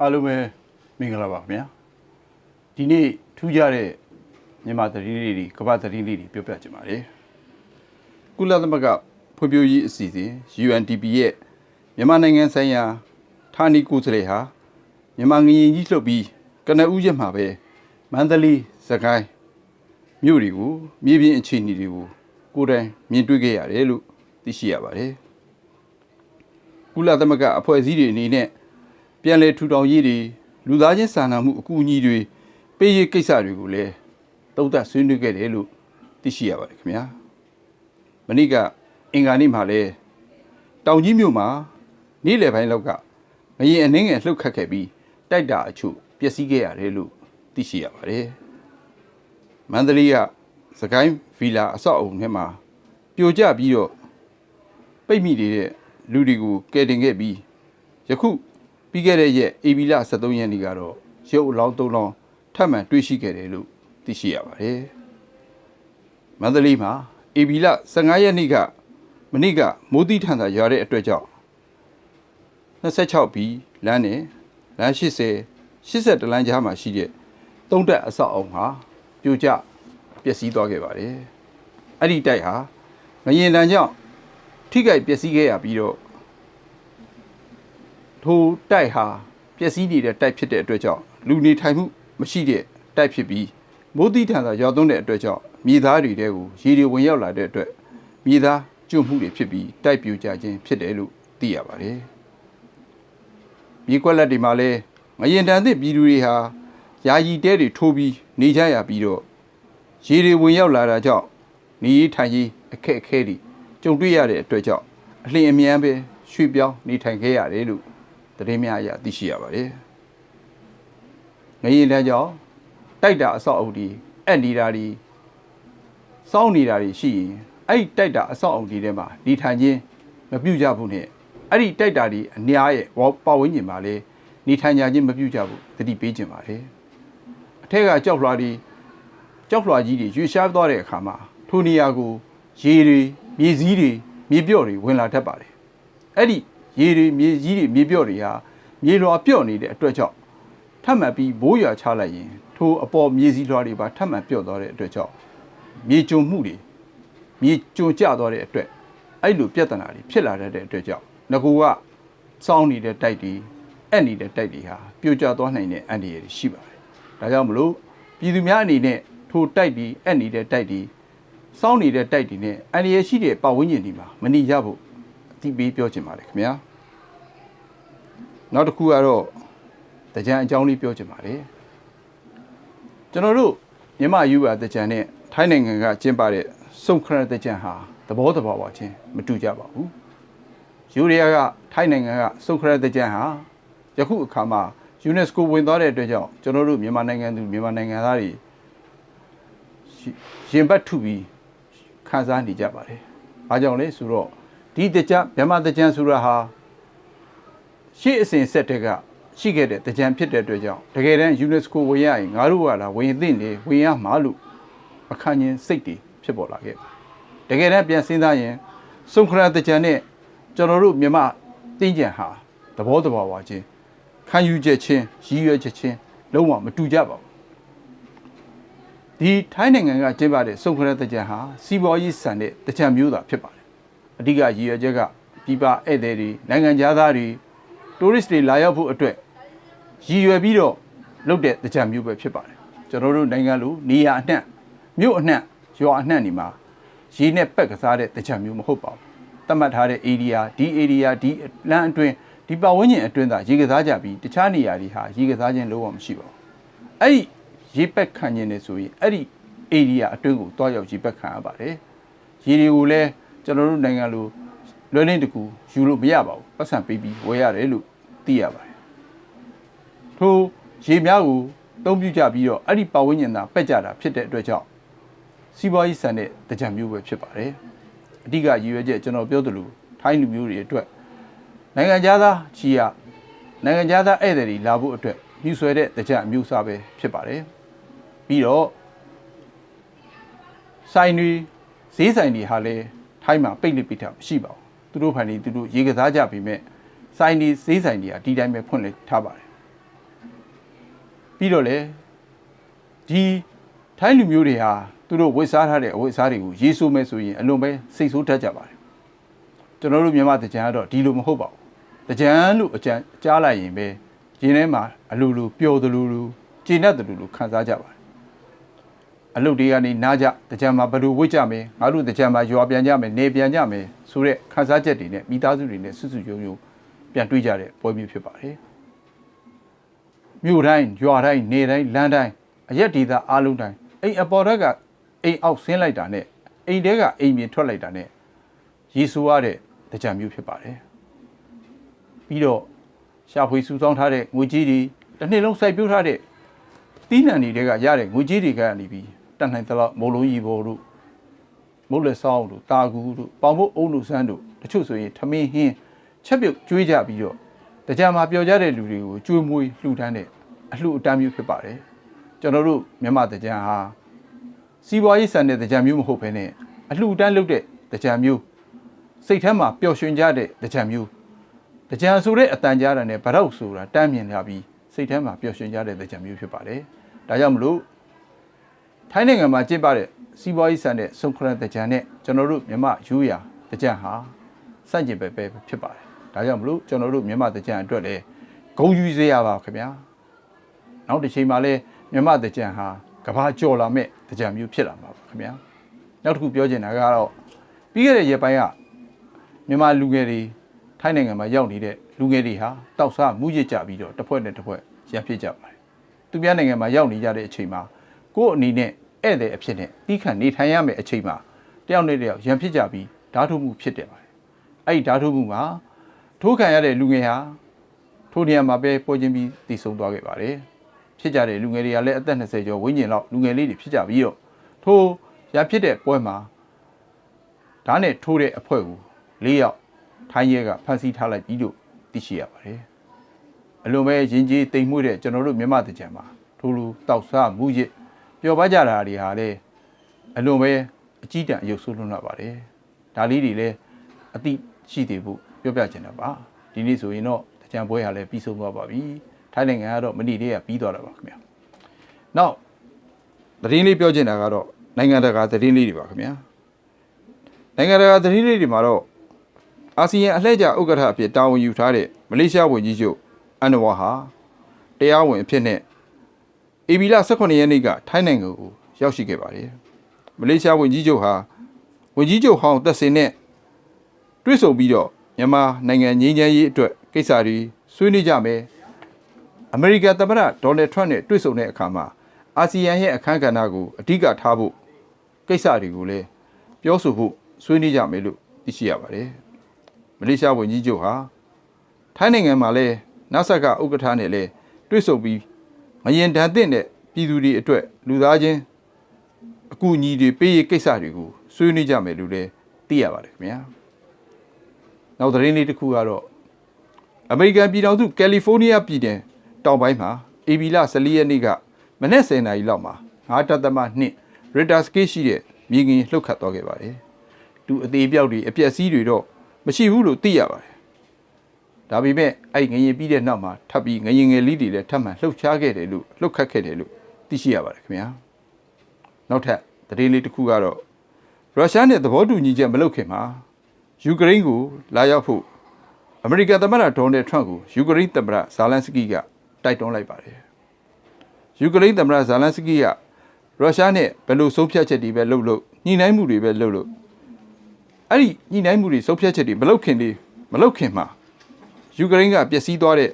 အားလုံးပဲမင်္ဂလာပါခင်ဗျာဒီနေ့ထူးခြားတဲ့မြန်မာသတင်းလေးတွေကမ္ဘာသတင်းလေးတွေပြောပြချင်ပါတယ်ကုလသမဂ္ဂဖွံ့ဖြိုးရေးအစီအစဉ် UNDP ရဲ့မြန်မာနိုင်ငံဆိုင်ရာဌာနီကိုယ်စားလှယ်ဟာမြန်မာငရင်ကြီးလှုပ်ပြီးကနဦးရက်မှာပဲမန္တလေးစကိုင်းမြို့တွေကိုမြေပြင်အခြေအနေတွေကိုကိုယ်တိုင်မြင်တွေ့ခဲ့ရတယ်လို့သိရှိရပါတယ်ကုလသမဂ္ဂအဖွဲ့အစည်းတွေအနေနဲ့ ပြန်လည်ထူထောင်ရေးတွေလူသားချင်းစာနာမှုအကူအညီတွေပေးရေးကိစ္စတွေကိုလည်းတုံ့တက်ဆွေးနွေးခဲ့တယ်လို့သိရှိရပါတယ်ခင်ဗျာမနေ့ကအင်္ဂါနေ့မှာလည်းတောင်ကြီးမြို့မှာနေ့လယ်ပိုင်းလောက်ကငရင်အနှင်းငယ်လှုပ်ခတ်ခဲ့ပြီးတိုက်တာအချို့ပျက်စီးခဲ့ရတယ်လို့သိရှိရပါတယ်မန္တလေးကစကိုင်းဗီလာအဆောက်အုံထဲမှာပြိုကျပြီးတော့ပိတ်မိနေတဲ့လူတွေကိုကယ်တင်ခဲ့ပြီးယခု ပြီးခဲ့တဲ့ရက်အေဘီလ23ရက်နေ့ကတော့ရုပ်အလောင်း၃လောင်းထပ်မံတွေ့ရှိခဲ့တယ်လို့သိရှိရပါတယ်။မန္တလေးမှာအေဘီလ15ရက်နေ့ကမနေ့ကမိုးတိထန်သာရွာတဲ့အတွက်ကြောင့်26ဘီလမ်းနဲ့လမ်း80 80လမ်းကြားမှာရှိတဲ့သုံးတက်အဆောက်အအုံဟာပြိုကျပျက်စီးသွားခဲ့ပါတယ်။အဲ့ဒီတိုက်ဟာငရင်တန်ကြောင့်ထိခိုက်ပျက်စီးခဲ့ရပြီးတော့ ထိုတိုက်ဟာပျက်စီးနေတဲ့တိုက်ဖြစ်တဲ့အတွက်ကြောင့်လူနေထိုင်မှုမရှိတဲ့တိုက်ဖြစ်ပြီးမိုးတိထန်သာရောက်သွန်းတဲ့အတွက်ကြောင့်မြေသားတွေတဲကိုရေတွေဝင်ရောက်လာတဲ့အတွက်မြေသားကျွတ်မှုတွေဖြစ်ပြီးတိုက်ပြိုကျခြင်းဖြစ်တယ်လို့သိရပါတယ်။မြေကွက်လက်တွေမှာလည်းငရင်တန်သစ်ပြည်သူတွေဟာယာယီတဲတွေထိုးပြီးနေကြရပြီးတော့ရေတွေဝင်ရောက်လာတာကြောင့်နေရေးထိုင်ရေးအခက်အခဲတွေကြုံတွေ့ရတဲ့အတွက်ကြောင့်အလျင်အမြန်ပဲရွှေ့ပြောင်းနေထိုင်ခဲ့ရတယ်လို့ သတင်းများအရသိရှိရပါတယ်။ငရင်တန်းကြောင့်တိုက်တာအဆောက်အုပ်ဒီအက်နေတာဒီစောင်းနေတာတွေရှိရင်အဲ့ဒီတိုက်တာအဆောက်အုပ်ဒီထဲမှာနေထိုင်ခြင်းမပြုကြဘူးနဲ့အဲ့ဒီတိုက်တာဒီအများရဲ့ဝပတ်ဝန်းကျင်မှာလည်းနေထိုင်ကြခြင်းမပြုကြဘူးတတိပေးခြင်းပါတယ်။အထက်ကကြောက်လွှာဒီကြောက်လွှာကြီးတွေရွေ့ရှားသွားတဲ့အခါမှာထိုနေရာကိုရေတွေမြေစည်းတွေမြေပြော့တွေဝင်လာတတ်ပါတယ်။အဲ့ဒီ ရေတွေမြေကြီးတွေမြေပြော့တွေဟာမြေလွှာပြော့နေတဲ့အတွက်ကြောင့်ထပ်မံပြီးဘိုးရွာချလိုက်ရင်ထိုအပေါ်မြေစည်းလွှာတွေပါထပ်မံပြော့သွားတဲ့အတွက်ကြောင့်မြေကျုံမှုတွေမြေကျုံကျသွားတဲ့အတွက်အဲ့လိုပြဿနာတွေဖြစ်လာတတ်တဲ့အတွက်ကြောင့်ငကူကစောင်းနေတဲ့တိုက်တွေအဲ့နေတဲ့တိုက်တွေဟာပြိုကျသွားနိုင်တဲ့အန္တရာယ်တွေရှိပါတယ်။ဒါကြောင့်မလို့ပြည်သူများအနေနဲ့ထိုတိုက်တွေအဲ့နေတဲ့တိုက်တွေစောင်းနေတဲ့တိုက်တွေနဲ့အန္တရာယ်ရှိတဲ့ပတ်ဝန်းကျင်တွေမှာမနေကြဖို့အ တိပေးပြောချင်ပါတယ်ခင်ဗျာနောက်တစ်ခုကတော့တကြံအကြောင်းလေးပြောချင်ပါတယ်ကျွန်တော်တို့မြန်မာယူပါတကြံနဲ့ထိုင်းနိုင်ငံကကျင်းပတဲ့စုံခရတကြံဟာသဘောတဘာဝချင်းမတူကြပါဘူးယူရီးယားကထိုင်းနိုင်ငံကစုံခရတကြံဟာယခုအခါမှာ UNESCO ဝင်သွားတဲ့အတွက်ကြောင့်ကျွန်တော်တို့မြန်မာနိုင်ငံသူမြန်မာနိုင်ငံသားတွေရင်ပတ်ထုပြီးခံစားနေကြပါတယ်။အားကြောင့်လဲဆိုတော့ ဒီတကြမြန်မာတကြံဆိုတာဟာရှေ့အစဉ်ဆက်တဲ့ကရှိခဲ့တဲ့တကြံဖြစ်တဲ့အတွက်ကြောင့်တကယ်တမ်း UNESCO ဝင်ရရင်ငါတို့ကလာဝင်သင့်နေဝင်ရမှာလို့အခန့်ချင်းစိတ်တွေဖြစ်ပေါ်လာခဲ့ပါတကယ်တမ်းပြန်စဉ်းစားရင်စုံခရတကြံနဲ့ကျွန်တော်တို့မြန်မာတင်းကြံဟာသဘောတဘာဝချင်းခံယူချက်ချင်းရည်ရွယ်ချက်ချင်းလုံးဝမတူကြပါဘူးဒီထိုင်းနိုင်ငံကကျင်းပတဲ့စုံခရတကြံဟာစီးပွားရေးဆန်တဲ့တကြံမျိုးသာဖြစ်ပါတယ် အဓိကရည်ရွယ်ချက်ကပြည်ပဧည့်သည်တွေနိုင်ငံသားတွေတိုးရစ်တွေလာရောက်ဖို့အတွက်ရည်ရွယ်ပြီးတော့လုပ်တဲ့တကြံမျိုးပဲဖြစ်ပါတယ်ကျွန်တော်တို့နိုင်ငံလိုနေရာအနှံ့မြို့အနှံ့ရွာအနှံ့နေမှာရေနဲ့ပက်ကစားတဲ့တကြံမျိုးမဟုတ်ပါဘူးသတ်မှတ်ထားတဲ့ area ဒီ area ဒီလမ်းအတွင်းဒီပတ်ဝန်းကျင်အတွင်းသာရေကစားကြပြီးတခြားနေရာတွေဟာရေကစားခြင်းလုံးဝမရှိပါဘူးအဲ့ဒီရေပက်ခံခြင်းနေဆိုရင်အဲ့ဒီ area အတွင်းကိုတွားရောက်ရေပက်ခံရပါတယ်ရေတွေကိုလည်း ကျွန်တော်တို့နိုင်ငံလိုလွယ်လင်းတကူယူလို့မရပါဘူးပတ်စံပေးပြီးဝယ်ရတယ်လို့သိရပါတယ်ထိုရေများကိုတုံးပြကြပြီးတော့အဲ့ဒီပတ်ဝန်းကျင်သာပက်ကြတာဖြစ်တဲ့အတွက်ကြောင့်စီးပွားရေးဆန်တဲ့တကြံမျိုးပဲဖြစ်ပါတယ်အဓိကရည်ရွယ်ချက်ကျွန်တော်ပြောသလိုထိုင်းလူမျိုးတွေအတွက်နိုင်ငံသားချီရနိုင်ငံသားဧည့်သည်တွေလာဖို့အတွက်မြှူဆွဲတဲ့တကြံအမျိုးအစားပဲဖြစ်ပါတယ်ပြီးတော့ဆိုင်တွေဈေးဆိုင်တွေဟာလည်း ထိုင်းမှာပိတ်လိပိတ်တာမရှိပါဘူးသူတို့ဖန်နေသူတို့ရေကစားကြပြီမဲ့ဆိုင်တွေဈေးဆိုင်တွေကဒီတိုင်းပဲဖွင့်လှစ်ထားပါတယ်ပြီးတော့လေဒီထိုင်းလူမျိုးတွေဟာသူတို့ဝတ်စားထားတဲ့အဝတ်အစားတွေကိုရေးဆိုးမဲ့ဆိုရင်အလွန်ပဲစိတ်ဆိုးတတ်ကြပါတယ်ကျွန်တော်တို့မြန်မာတကြံကတော့ဒီလိုမဟုတ်ပါဘူးတကြံလို့အကြံကြားလိုက်ရင်ပဲရင်းထဲမှာအလိုလိုပျော်သလိုလိုကျေနပ်သလိုလိုခံစားကြပါတယ် အလုပ်တွေကနေနားကြတကြံမှာဘယ်လိုဝတ်ကြမယ်ငါတို့တကြံမှာရွာပြန်ကြမယ်နေပြန်ကြမယ်ဆိုတဲ့ခံစားချက်တွေနဲ့မိသားစုတွေနဲ့စွတ်စွတ်ယုံယုံပြန်တွေ့ကြတဲ့ပွဲမျိုးဖြစ်ပါတယ်မြို့တိုင်းရွာတိုင်းနေတိုင်းလမ်းတိုင်းအရက်ဒေသအားလုံးတိုင်းအိမ်အပေါ်ထက်ကအိမ်အောက်ဆင်းလိုက်တာနဲ့အိမ်ထဲကအိမ်ပြင်ထွက်လိုက်တာနဲ့ရေဆိုရတဲ့တကြံမျိုးဖြစ်ပါတယ်ပြီးတော့ရှာဖွေစုဆောင်းထားတဲ့ငွေကြီးတွေတစ်နှစ်လုံးစိုက်ပျိုးထားတဲ့တီးနှံတွေကရတဲ့ငွေကြီးတွေကနေပြီး တတ်နိုင်သလောက်မုံလုံးကြီးဘော်တို့မုတ်လက်ဆောင်တို့တာကူတို့ပေါင်ဖို့အုံတို့စမ်းတို့တချို့ဆိုရင်ထမင်းဟင်းချက်ပြုတ်ကျွေးကြပြီးတော့တကြံမှာပျော်ကြတဲ့လူတွေကိုကျွေးမွေးလှူဒန်းတဲ့အလှူအတန်းမျိုးဖြစ်ပါတယ်ကျွန်တော်တို့မြန်မာတကြံဟာစီးပွားရေးဆန်တဲ့တကြံမျိုးမဟုတ်ဘဲနဲ့အလှူအတန်းလုပ်တဲ့တကြံမျိုးစိတ်ထဲမှာပျော်ရွှင်ကြတဲ့တကြံမျိုးတကြံဆိုတဲ့အတန်ကြားတာနဲ့ဗရောက်ဆိုတာတမ်းမြင်လာပြီးစိတ်ထဲမှာပျော်ရွှင်ကြတဲ့တကြံမျိုးဖြစ်ပါတယ်ဒါကြောင့်မလို့ ထိုင်းနိုင်ငံမှာကျင်းပတဲ့စီးပွားရေးဆန်တဲ့ဆုံခရန်တကြံနဲ့ကျွန်တော်တို့မြန်မာယူရာတကြံဟာစန့်ကျင်ပဲပဲဖြစ်ပါတယ်ဒါကြောင့်မလို့ကျွန်တော်တို့မြန်မာတကြံအတွက်လည်းဂုဏ်ယူစေရပါခင်ဗျာနောက်တစ်ချိန်မှာလည်းမြန်မာတကြံဟာကဘာကြော်လာမဲ့တကြံမျိုးဖြစ်လာမှာပါခင်ဗျာနောက်တစ်ခုပြောချင်တာကတော့ပြီးခဲ့တဲ့ရက်ပိုင်းကမြန်မာလူငယ်တွေထိုင်းနိုင်ငံမှာရောက်နေတဲ့လူငယ်တွေဟာတောက်စားမူရစ်ကြပြီးတော့တစ်ဖွဲ့နဲ့တစ်ဖွဲ့ရန်ဖြစ်ကြပါတယ်သူများနိုင်ငံမှာရောက်နေကြတဲ့အချိန်မှာကိုယ့်အနေနဲ့ ဧည့်သည်အဖြစ်နဲ့တီးခန့်နေထိုင်ရမယ့်အချိန်မှာတယောက်နဲ့တယောက်ရန်ဖြစ်ကြပြီးဓာတ်ထုမှုဖြစ်တယ်ပါတယ်အဲ့ဒီဓာတ်ထုမှုမှာထိုးခံရတဲ့လူငယ်ဟာထိုနေရာမှာပဲပေါ်ချင်းပြီးတည်ဆုံသွားခဲ့ပါတယ်ဖြစ်ကြတဲ့လူငယ်တွေကလည်းအသက်20ကျော်ဝန်းကျင်လောက်လူငယ်လေးတွေဖြစ်ကြပြီးတော့ထိုရဖြစ်တဲ့ပွဲမှာဓာတ်နဲ့ထိုးတဲ့အဖွဲကို၄ယောက်ထိုင်းရဲကဖမ်းဆီးထားလိုက်ပြီးလို့သိရှိရပါတယ်အလွန်ပဲရင်ကြီးတိမ်မွေ့တဲ့ကျွန်တော်တို့မြန်မာတကြံမှာထိုးလူတောက်စားမူရစ် ပျော်ပါကြတာတွေဟာလည်းအလွန်ပဲအကြီးတန်းအယုတ်ဆိုးလွန်းလာပါတယ်ဒါလေးတွေလည်းအတိရှိသေးဖို့ပြောပြချင်တာပါဒီနေ့ဆိုရင်တော့တကြံပွဲဟာလည်းပြီးဆုံးသွားပါပြီထိုင်းနိုင်ငံကတော့မနေ့တည်းကပြီးသွားတာပါခင်ဗျာနောက်သတင်းလေးပြောချင်တာကတော့နိုင်ငံတကာသတင်းလေးတွေပါခင်ဗျာနိုင်ငံတကာသတင်းလေးတွေမှာတော့အာဆီယံအလှည့်ကျဥက္ကဋ္ဌအဖြစ်တာဝန်ယူထားတဲ့မလေးရှားဝန်ကြီးချုပ်အန်နဝါဟာတရားဝင်အဖြစ်နဲ့ အေဘီလာ18ရက်နေ့ကထိုင်းနိုင်ငံကိုရောက်ရှိခဲ့ပါတယ်မလေးရှားဝန်ကြီးချုပ်ဟာဝန်ကြီးချုပ်ဟောင်းသက်စင်နဲ့တွေ့ဆုံပြီးတော့မြန်မာနိုင်ငံငြိမ်းချမ်းရေးအတွက်ကိစ္စတွေဆွေးနွေးကြမယ်အမေရိကန်သမ္မတဒေါ်နယ်ထရန့်နဲ့တွေ့ဆုံတဲ့အခါမှာအာဆီယံရဲ့အခမ်းကဏ္ဍကိုအဓိကထားဖို့ကိစ္စတွေကိုလည်းပြောဆိုဖို့ဆွေးနွေးကြမယ်လို့သိရှိရပါတယ်မလေးရှားဝန်ကြီးချုပ်ဟာထိုင်းနိုင်ငံမှာလည်းနဆက်ကဥက္ကဋ္ဌနဲ့လည်းတွေ့ဆုံပြီး ငရင်တန်တဲ့တဲ့ပြည်သူတွေအတွက်လူသားချင်းအကူအညီတွေပေးရေးကိစ္စတွေကိုဆွေးနွေးကြမယ်လို့လည်းသိရပါတယ်ခင်ဗျာနောက်သတင်းလေးတစ်ခုကတော့အမေရိကန်ပြည်ထောင်စုကယ်လီဖိုးနီးယားပြည်နယ်တောင်ပိုင်းမှာအေဘီလာ14ရက်နေ့ကမနေ့10နာရီလောက်မှာ9တက်သမ2ရစ်တာစကေးရှိတဲ့မြေငင်လှုပ်ခတ်သွားခဲ့ပါတယ်။သူအသေးပြောက်တွေအပျက်စီးတွေတော့မရှိဘူးလို့သိရပါတယ်။ ဒါပေမဲ့အဲ့ငရင်ပြီးတဲ့နောက်မှာထပ်ပြီးငရင်ငယ်လေးတွေလည်းထပ်မံလှုပ်ရှားခဲ့တယ်လို့လှုပ်ခတ်ခဲ့တယ်လို့သိရှိရပါတယ်ခင်ဗျာ။နောက်ထပ်သတင်းလေးတစ်ခုကတော့ရုရှားနဲ့သဘောတူညီချက်မလုပ်ခင်မှာယူကရိန်းကိုလာရောက်ဖို့အမေရိကန်သမ္မတဒေါ်နယ်ထရန့်ကိုယူကရိန်းသမ္မတဇာလန်စကီကတိုက်တွန်းလိုက်ပါတယ်။ယူကရိန်းသမ္မတဇာလန်စကီကရုရှားနဲ့ဘယ်လိုဆုံးဖြတ်ချက်တွေပဲလုပ်လို့ညှိနှိုင်းမှုတွေပဲလုပ်လို့အဲ့ဒီညှိနှိုင်းမှုတွေဆုံးဖြတ်ချက်တွေမလုပ်ခင်လေးမလုပ်ခင်မှာ ယူကရိန်းကပျက်စီးသွားတဲ့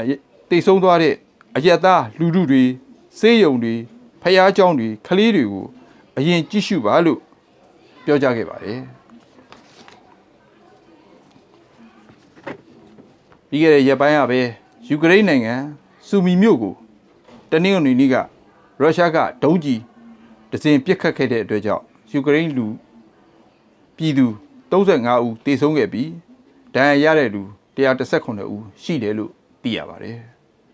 အရတိတ်ဆုံးသွားတဲ့အရက်သားလူထုတွေစေးရုံတွေဖျားเจ้าတွေကလေးတွေကိုအရင်ကြည့်ရှုပါလို့ပြောကြားခဲ့ပါတယ်။ ပြီးခဲ့တဲ့ရက်ပိုင်းကပဲယူကရိန်းနိုင်ငံစူမီမြို့ကိုတနင်္ဂနွေနေ့ကရုရှားကဒုံးကျည်တစင်ပစ်ခတ်ခဲ့တဲ့အတွက်ကြောင့်ယူကရိန်းလူပြည်သူ35ဦးတေဆုံးခဲ့ပြီး ဒဏ်ရာရတဲ့လူ118ဦးရှိတယ်လို့သိရပါတယ်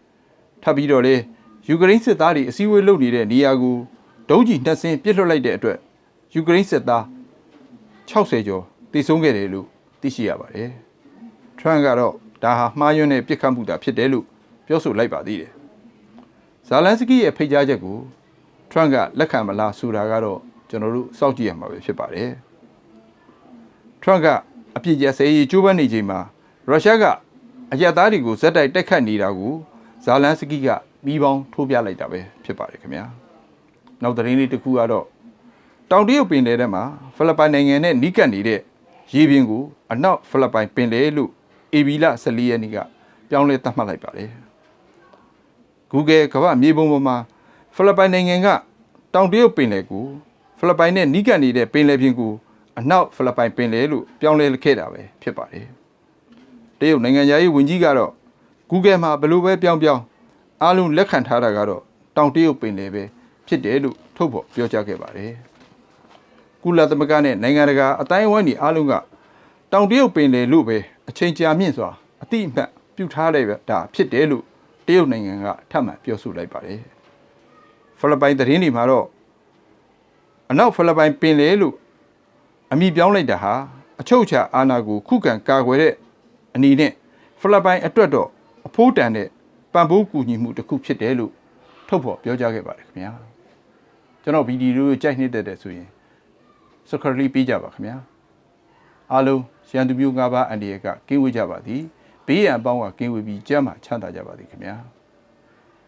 ။ထပ်ပြီးတော့လေယူကရိန်းစစ်သားတွေအစည်းအဝေးလုပ်နေတဲ့နေရာကိုဒုံးကျည်နှစ်စင်းပစ်လွှတ်လိုက်တဲ့အတွက်ယူကရိန်းစစ်သား60ကျော်တေဆုံးခဲ့တယ်လို့သိရှိရပါတယ်။ထရန့်ကတော့ဒါဟာမှားယွင်းတဲ့ပြစ်ခတ်မှုတာဖြစ်တယ်လို့ပြောဆိုလိုက်ပါသေးတယ်ဇာလန်စကီရဲ့ဖိတ်ကြားချက်ကိုထရန့်ကလက်ခံမလားဆိုတာကတော့ကျွန်တော်တို့စောင့်ကြည့်ရမှာပဲဖြစ်ပါတယ်ထရန့်က အပြစ်ကျဆဲရေးကြိုးပမ်းနေချိန်မှာရုရှားကအရက်သားတွေကိုဇက်တိုက်တိုက်ခတ်နေတာကိုဇာလန်စကီကပြီးပေါင်းထိုးပြလိုက်တာပဲဖြစ်ပါတယ်ခင်ဗျာနောက်သတင်းလေးတစ်ခုကတော့တောင်တရုတ်ပင်လယ်ထဲမှာဖိလစ်ပိုင်နိုင်ငံနဲ့နီးကပ်နေတဲ့ရေပြင်ကိုအနောက်ဖိလစ်ပိုင်ပင်လယ်လို့အေဘီလ14ရက်နေ့ကပြောင်းလဲသတ်မှတ်လိုက်ပါတယ် Google ကမ္ဘာမြေပုံပေါ်မှာဖိလစ်ပိုင်နိုင်ငံကတောင်တရုတ်ပင်လယ်ကိုဖိလစ်ပိုင်နဲ့နီးကပ်နေတဲ့ပင်လယ်ပြင်ကို အနောက်ဖိလစ်ပိုင်ပင်လယ်လို့ပြောင်းလဲခဲ့တာပဲဖြစ်ပါတယ်။တရုတ်နိုင်ငံသားရေးဝန်ကြီးကတော့ Google မှာဘယ်လိုပဲပြောင်းပြောင်းအားလုံးလက်ခံထားတာကတော့တောင်တရုတ်ပင်လယ်ပဲဖြစ်တယ်လို့ထုတ်ဖော်ပြောကြားခဲ့ပါတယ်။ကုလသမဂ္ဂနဲ့နိုင်ငံတကာအတိုင်းအဝိုင်းဒီအားလုံးကတောင်တရုတ်ပင်လယ်လို့ပဲအချိန်ကြာမြင့်စွာအတိအမှတ်ပြုထားလိုက်တာဖြစ်တယ်လို့တရုတ်နိုင်ငံကထပ်မံပြောဆိုလိုက်ပါတယ်ဖိလစ်ပိုင်သတင်းတွေမှာတော့အနောက်ဖိလစ်ပိုင်ပင်လေလို့ အမည်ပြောင်းလိုက်တာဟာအချုပ်အခြာအာဏာကိုခုခံကာကွယ်တဲ့အနေနဲ့ဖိလစ်ပိုင်အတွက်တော့အဖိုးတန်တဲ့ပံ့ပိုးကူညီမှုတစ်ခုဖြစ်တယ်လို့ထုတ်ဖော်ပြောကြားခဲ့ပါတယ်ခင်ဗျာကျွန်တော်ဗီဒီယိုကိုကြိုက်နေတဲ့တဲ့ဆိုရင် subscribe ပေးကြပါခင်ဗျာအားလုံးရန်သူမျိုး၅ပါးအန္တရာယ်ကကင်းဝေးကြပါသည်ဘေးရန်အပေါင်းကကင်းဝေးပြီးကြမ်းမှချမ်းသာကြပါသည်ခင်ဗျာ